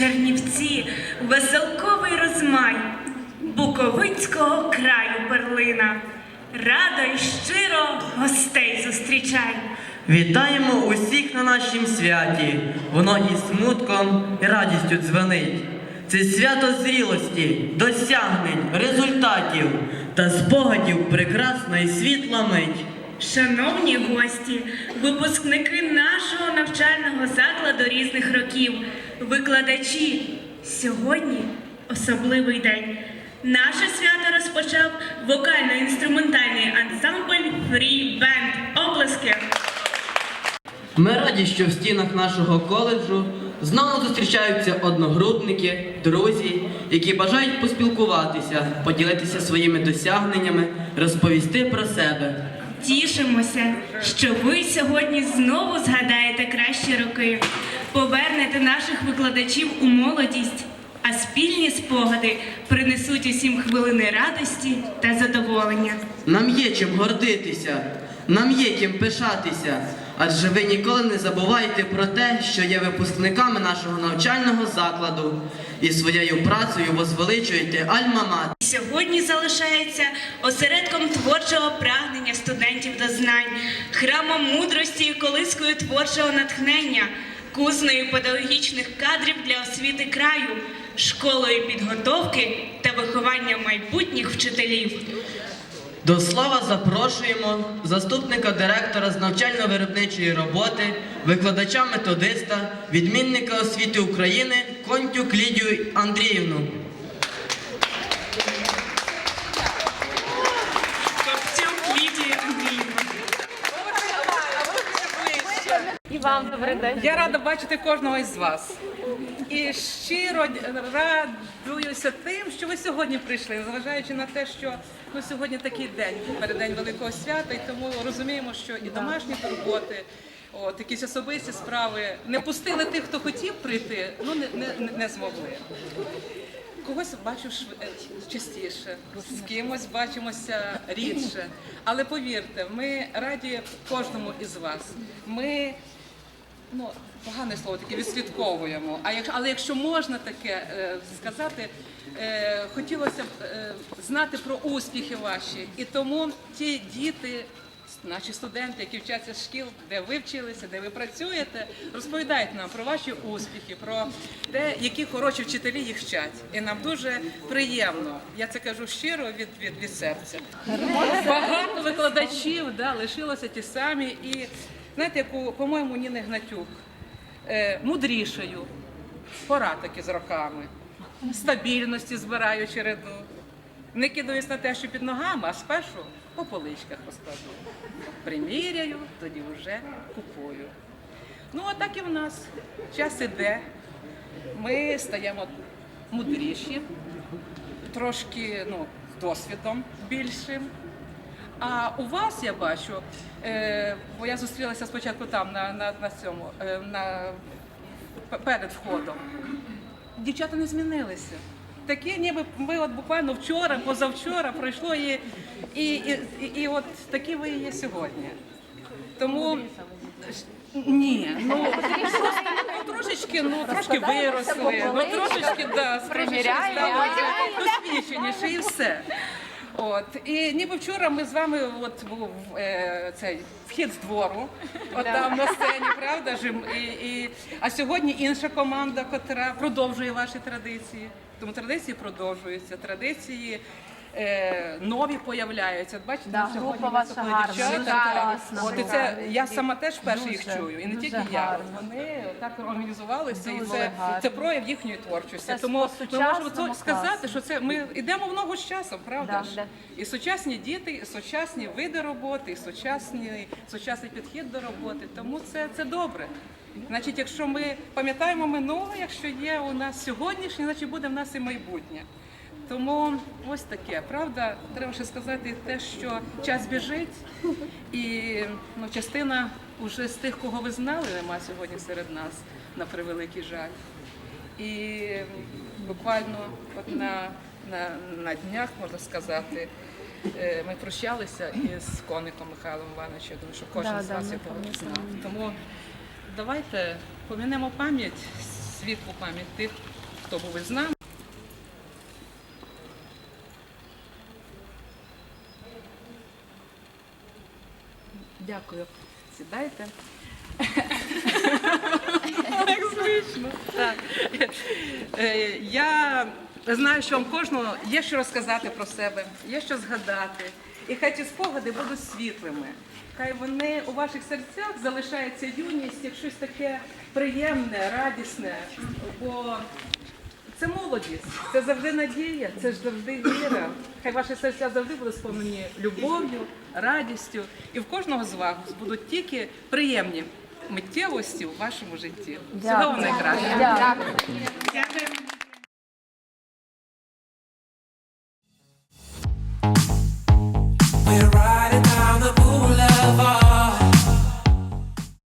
Чернівці, веселковий розмай, Буковинського краю перлина. Радо й щиро гостей зустрічай. Вітаємо усіх на нашім святі. Воно і смутком, і радістю дзвенить. Це свято зрілості, досягнень, результатів та спогадів прекрасна і світла мить. Шановні гості, випускники нашого навчального закладу різних років, викладачі, сьогодні особливий день. Наше свято розпочав вокально-інструментальний ансамбль Free Band. Оплески! Ми раді, що в стінах нашого коледжу знову зустрічаються одногрупники, друзі, які бажають поспілкуватися, поділитися своїми досягненнями, розповісти про себе. Тішимося, що ви сьогодні знову згадаєте кращі роки, повернете наших викладачів у молодість, а спільні спогади принесуть усім хвилини радості та задоволення. Нам є чим гордитися, нам є ким пишатися, адже ви ніколи не забувайте про те, що є випускниками нашого навчального закладу і своєю працею возвеличуєте Альма-Матер. Сьогодні залишається осередком творчого прагнення студентів до знань, храмом мудрості і колискою творчого натхнення, кузнею педагогічних кадрів для освіти краю, школою підготовки та виховання майбутніх вчителів. До слова запрошуємо заступника директора з навчально-виробничої роботи, викладача методиста, відмінника освіти України Контюк Лідію Андріївну. Вам добрий день. Я рада бачити кожного із вас. І щиро радуюся тим, що ви сьогодні прийшли, зважаючи на те, що ну, сьогодні такий день, переддень Великого свята, і тому розуміємо, що і домашні турботи, от, якісь особисті справи не пустили тих, хто хотів прийти, ну не, не, не змогли. Когось бачу е, частіше, з кимось бачимося рідше. Але повірте, ми раді кожному із вас. Ми ну, погане слово таке відслідковуємо. А якщо, але якщо можна таке е, сказати, е, хотілося б е, знати про успіхи ваші. І тому ті діти, наші студенти, які вчаться з шкіл, де ви вчилися, де ви працюєте, розповідають нам про ваші успіхи, про те, які хороші вчителі їх вчать. І нам дуже приємно. Я це кажу щиро від, від, від серця. Багато викладачів да, лишилося ті самі. І знаєте, яку, по-моєму, Ніни Гнатюк е, мудрішою, пора таки з роками, стабільності збираю череду. Не кидаюсь на те, що під ногами, а спершу по поличках розкладу. Приміряю, тоді вже купую. Ну, а так і в нас. Час іде, ми стаємо мудріші, трошки ну, досвідом більшим. А у вас я бачу, е, бо я зустрілася спочатку там на, на, на цьому, е, на, перед входом. Дівчата не змінилися. Такі, ніби ми от буквально вчора, позавчора пройшло і, і, і, і, і от такі ви і є сьогодні. Тому ні, ну ну, трошечки, ну трошки виросли, ну трошечки да, Приміряємо. стали досвідченіше і все. От і ніби вчора ми з вами от був е, цей вхід з двору, от там на сцені, правда ж? І, і, а сьогодні інша команда, котра продовжує ваші традиції. Тому традиції продовжуються, традиції. Е, нові появляються. От Бачите, Да, сьогодні група ваша виступили гарна, дуже так. класна От і була. це я сама теж вперше їх Дуже, чую, і не дуже тільки я. гарно. Вони так організувалися, і Дуже це, гарно. це прояв їхньої творчості. Це Тому ми можемо по-сучасному це сказати, класно. що це ми йдемо в ногу з часом, правда Да, ж? да. І сучасні діти, і сучасні види роботи, і сучасні, сучасний підхід до роботи. Тому це, це добре. Значить, якщо ми пам'ятаємо минуле, якщо є у нас сьогоднішнє, значить буде в нас і майбутнє. Тому ось таке, правда, треба ще сказати те, що час біжить, і ну, частина уже з тих, кого ви знали, нема сьогодні серед нас, на превеликий жаль. І буквально от на, на, на днях, можна сказати, е, ми прощалися із коником Михайлом Івановичем. Я думаю, що кожен Да, з вас ми його знав. Тому давайте помінемо пам'ять, світлу пам'ять тих, хто був із нами. Дякую. Сідайте. Так звично. Е, Я знаю, що вам кожного є що розказати про себе, є що згадати. І хай ці спогади будуть світлими. Хай вони у ваших серцях залишається юність, як щось таке приємне, радісне. Бо це молодість, це завжди надія, це ж завжди віра. Хай ваші серця завжди будуть сповнені любов'ю, радістю. І в кожного з вас будуть тільки приємні миттєвості у вашому житті. Всього вам найкращого. Дякую. Дякуємо.